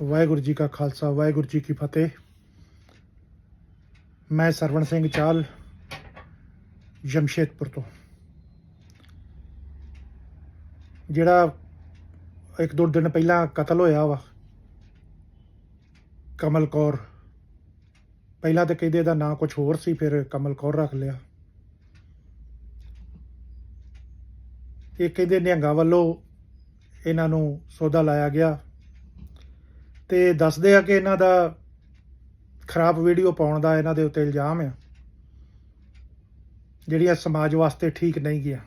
ਵਾਹਿਗੁਰੂ ਜੀ ਕਾ ਖਾਲਸਾ, ਵਾਹਿਗੁਰੂ ਜੀ ਕੀ ਫਤਿਹ। ਮੈਂ ਸਰਵਣ ਸਿੰਘ ਚਾਲ, ਜਮਸ਼ੇਦਪੁਰ ਤੋਂ। ਜਿਹੜਾ ਇੱਕ ਦੋ ਦਿਨ ਪਹਿਲਾਂ ਕਤਲ ਹੋਇਆ ਵਾ, ਕਮਲ ਕੌਰ। ਪਹਿਲਾਂ ਤਾਂ ਕਹਿੰਦੇ ਇਹਦਾ ਨਾਂ ਕੁਝ ਹੋਰ ਸੀ, ਫਿਰ ਕਮਲ ਕੌਰ ਰੱਖ ਲਿਆ। ਇਹ ਕਹਿੰਦੇ ਨਿਹੰਗਾਂ ਵੱਲੋਂ ਇਹਨਾਂ ਨੂੰ ਸੌਦਾ ਲਾਇਆ ਗਿਆ। ਤੇ ਦੱਸਦੇ ਆ ਕਿ ਇਹਨਾਂ ਦਾ ਖਰਾਬ ਵੀਡੀਓ ਪਾਉਣ ਦਾ ਇਹਨਾਂ ਦੇ ਉੱਤੇ ਇਲਜ਼ਾਮ ਆ। ਜਿਹੜੀਆਂ ਸਮਾਜ ਵਾਸਤੇ ਠੀਕ ਨਹੀਂ ਗਿਆ।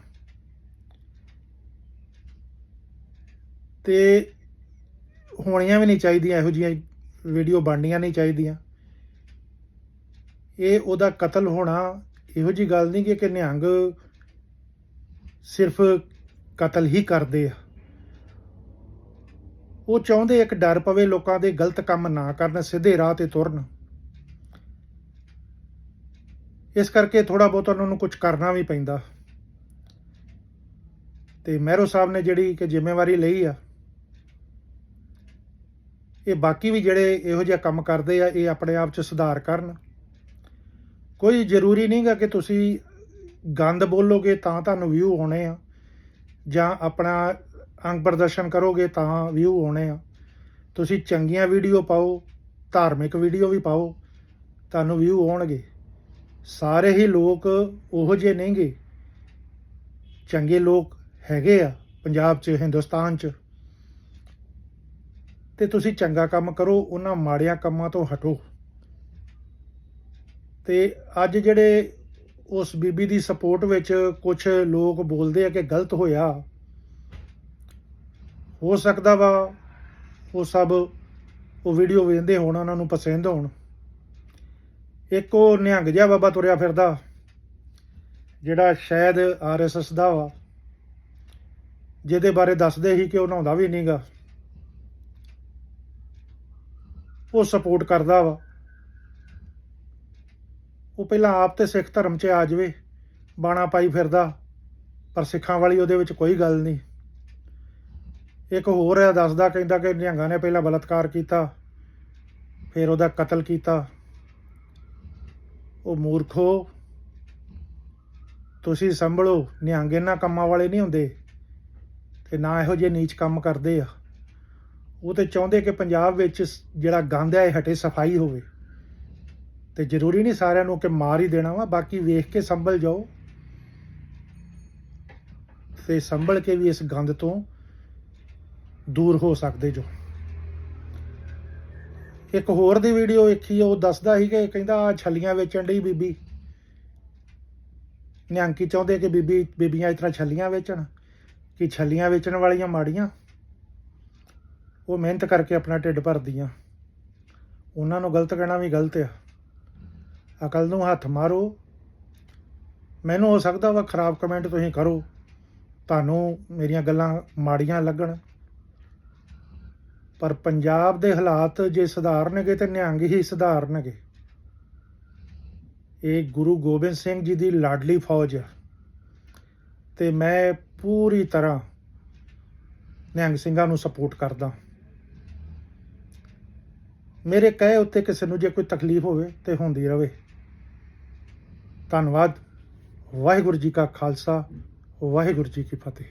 ਤੇ ਹੋਣੀਆਂ ਵੀ ਨਹੀਂ ਚਾਹੀਦੀਆਂ, ਇਹੋ ਜਿਹੀਆਂ ਵੀਡੀਓ ਬਣਨੀਆਂ ਨਹੀਂ ਚਾਹੀਦੀਆਂ। ਇਹ ਉਹਦਾ ਕਤਲ ਹੋਣਾ ਇਹੋ ਜੀ ਗੱਲ ਨਹੀਂ ਕਿ ਨਿਹੰਗ ਸਿਰਫ ਕਤਲ ਹੀ ਕਰਦੇ ਆ। ਉਹ ਚਾਹੁੰਦੇ ਇੱਕ ਡਰ ਪਵੇ ਲੋਕਾਂ ਦੇ ਗਲਤ ਕੰਮ ਨਾ ਕਰਨ, ਸਿੱਧੇ ਰਾਹ ਤੇ ਤੁਰਨ। ਇਸ ਕਰਕੇ ਥੋੜਾ ਬਹੁਤ ਉਹਨਾਂ ਨੂੰ ਕੁਝ ਕਰਨਾ ਵੀ ਪੈਂਦਾ। ਤੇ ਮਹਿਰੋ ਸਾਹਿਬ ਨੇ ਜਿਹੜੀ ਕਿ ਜ਼ਿੰਮੇਵਾਰੀ ਲਈ ਆ, ਇਹ ਬਾਕੀ ਵੀ ਜਿਹੜੇ ਇਹੋ ਜਿਹਾ ਕੰਮ ਕਰਦੇ ਆ, ਇਹ ਆਪਣੇ ਆਪ 'ਚ ਸੁਧਾਰ ਕਰਨ। ਕੋਈ ਜ਼ਰੂਰੀ ਨਹੀਂਗਾ ਕਿ ਤੁਸੀਂ ਗੰਦ ਬੋਲੋਗੇ ਤਾਂ ਤੁਹਾਨੂੰ ਵਿਊ ਆਉਣੇ ਆ, ਜਾਂ ਆਪਣਾ ਅੰਗ ਪ੍ਰਦਰਸ਼ਨ ਕਰੋਗੇ ਤਾਂ ਵਿਊ ਆਉਣੇ ਆ। ਤੁਸੀਂ ਚੰਗੀਆਂ ਵੀਡੀਓ ਪਾਓ, ਧਾਰਮਿਕ ਵੀਡੀਓ ਵੀ ਪਾਓ, ਤੁਹਾਨੂੰ ਵਿਊ ਆਉਣਗੇ। ਸਾਰੇ ਹੀ ਲੋਕ ਉਹੋ ਜਿਹੇ ਨਹੀਂਗੇ ਚੰਗੇ ਲੋਕ ਹੈਗੇ ਆ ਪੰਜਾਬ 'ਚ, ਹਿੰਦੁਸਤਾਨ 'ਚ। ਤੇ ਤੁਸੀਂ ਚੰਗਾ ਕੰਮ ਕਰੋ, ਉਹਨਾਂ ਮਾੜਿਆਂ ਕੰਮਾਂ ਤੋਂ ਹਟੋ। ਤੇ ਅੱਜ ਜਿਹੜੇ ਉਸ ਬੀਬੀ ਦੀ ਸਪੋਰਟ ਵਿੱਚ ਕੁਝ ਲੋਕ ਬੋਲਦੇ ਆ ਕਿ ਗਲਤ ਹੋਇਆ ਹੋ ਸਕਦਾ ਵਾ, ਉਹ ਸਭ ਉਹ ਵੀਡੀਓ ਵੇਖਦੇ ਹੋਣ, ਉਹਨਾਂ ਨੂੰ ਪਸੰਦ ਹੋਣ। ਇੱਕ ਉਹ ਨਿਹੰਗ ਜਿਹਾ ਬਾਬਾ ਤੁਰਿਆ ਫਿਰਦਾ, ਜਿਹੜਾ ਸ਼ਾਇਦ ਆਰਐਸਐਸ ਦਾ ਵਾ, ਜਿਹਦੇ ਬਾਰੇ ਦੱਸਦੇ ਸੀ ਕਿ ਉਹ ਨਹਾਉਂਦਾ ਵੀ ਨਹੀਂਗਾ ਉਹ ਸਪੋਰਟ ਕਰਦਾ ਵਾ। ਉਹ ਪਹਿਲਾਂ ਆਪ ਤੇ ਸਿੱਖ ਧਰਮ 'ਚ ਆ ਜਾਵੇ, ਬਾਣਾ ਪਾਈ ਫਿਰਦਾ, ਪਰ ਸਿੱਖਾਂ ਵਾਲੀ ਉਹਦੇ ਵਿੱਚ ਕੋਈ ਗੱਲ ਨਹੀਂ ਇੱਕ ਹੋਰ ਹੈ, ਦੱਸਦਾ, ਕਹਿੰਦਾ ਕਿ ਨਿਹੰਗਾਂ ਨੇ ਪਹਿਲਾਂ ਬਲਤਕਾਰ ਕੀਤਾ, ਫਿਰ ਉਹਦਾ ਕਤਲ ਕੀਤਾ। ਉਹ ਮੂਰਖੋ, ਤੁਸੀਂ ਸੰਭਲੋ, ਨਿਹੰਗ ਇਹਨਾਂ ਕੰਮਾਂ ਵਾਲੇ ਨਹੀਂ ਹੁੰਦੇ ਤੇ ਨਾ ਇਹੋ ਜਿਹੇ ਨੀਚ ਕੰਮ ਕਰਦੇ ਆ। ਉਹ ਤੇ ਚਾਹੁੰਦੇ ਕਿ ਪੰਜਾਬ ਵਿੱਚ ਜਿਹੜਾ ਗੰਦ ਹੈ, ਇਹ ਹਟੇ ਸਫ਼ਾਈ ਹੋਵੇ। ਤੇ ਜ਼ਰੂਰੀ ਨਹੀਂ ਸਾਰਿਆਂ ਨੂੰ ਕਿ ਮਾਰ ਹੀ ਦੇਣਾ ਵਾ, ਬਾਕੀ ਵੇਖ ਕੇ ਸੰਭਲ ਜਾਓ। ਤੇ ਸੰਭਲ ਕੇ ਵੀ ਇਸ ਗੰਦ ਤੋਂ ਦੂਰ ਹੋ ਸਕਦੇ ਜੋ। ਇੱਕ ਹੋਰ ਦੀ ਵੀਡੀਓ ਵੇਖੀ, ਉਹ ਦੱਸਦਾ ਸੀ ਕਿ ਕਹਿੰਦਾ ਛੱਲੀਆਂ ਵੇਚਣ ਡਈ ਬੀਬੀ। ਨਿਹੰਕੀ ਚਾਹੁੰਦੇ ਕਿ ਬੀਬੀ, ਬੀਬੀਆਂ ਇਸ ਤਰ੍ਹਾਂ ਛੱਲੀਆਂ ਵੇਚਣ, ਕਿ ਛੱਲੀਆਂ ਵੇਚਣ ਵਾਲੀਆਂ ਮਾੜੀਆਂ। ਉਹ ਮਿਹਨਤ ਕਰਕੇ ਆਪਣਾ ਢਿੱਡ ਭਰਦੀਆਂ। ਉਹਨਾਂ ਨੂੰ ਗਲਤ ਕਹਿਣਾ ਵੀ ਗਲਤ ਆ। ਅਕਲ ਨੂੰ ਹੱਥ ਮਾਰੋ। ਮੈਨੂੰ ਹੋ ਸਕਦਾ ਵਾ ਖਰਾਬ ਕਮੈਂਟ ਤੁਸੀਂ ਕਰੋ। ਤੁਹਾਨੂੰ ਮੇਰੀਆਂ ਗੱਲਾਂ ਮਾੜੀਆਂ ਲੱਗਣ। ਪਰ ਪੰਜਾਬ ਦੇ ਹਾਲਾਤ ਜੇ ਸੁਧਾਰਨਗੇ ਤੇ ਨਿਹੰਗ ਹੀ ਸੁਧਾਰਨਗੇ। ਇਹ ਗੁਰੂ ਗੋਬਿੰਦ ਸਿੰਘ ਜੀ ਦੀ ਲਾਡਲੀ ਫੌਜ ਆ। ਤੇ ਮੈਂ ਪੂਰੀ ਤਰ੍ਹਾਂ ਨਿਹੰਗ ਸਿੰਘਾਂ ਨੂੰ ਸਪੋਰਟ ਕਰਦਾ ਮੇਰੇ ਕਹੇ ਉੱਤੇ ਕਿਸੇ ਨੂੰ ਜੇ ਕੋਈ ਤਕਲੀਫ ਹੋਵੇ ਤੇ ਹੁੰਦੀ ਰਹੇ ਧੰਨਵਾਦ। ਵਾਹਿਗੁਰੂ ਜੀ ਕਾ ਖਾਲਸਾ, ਵਾਹਿਗੁਰੂ ਜੀ ਕੀ ਫਤਿਹ।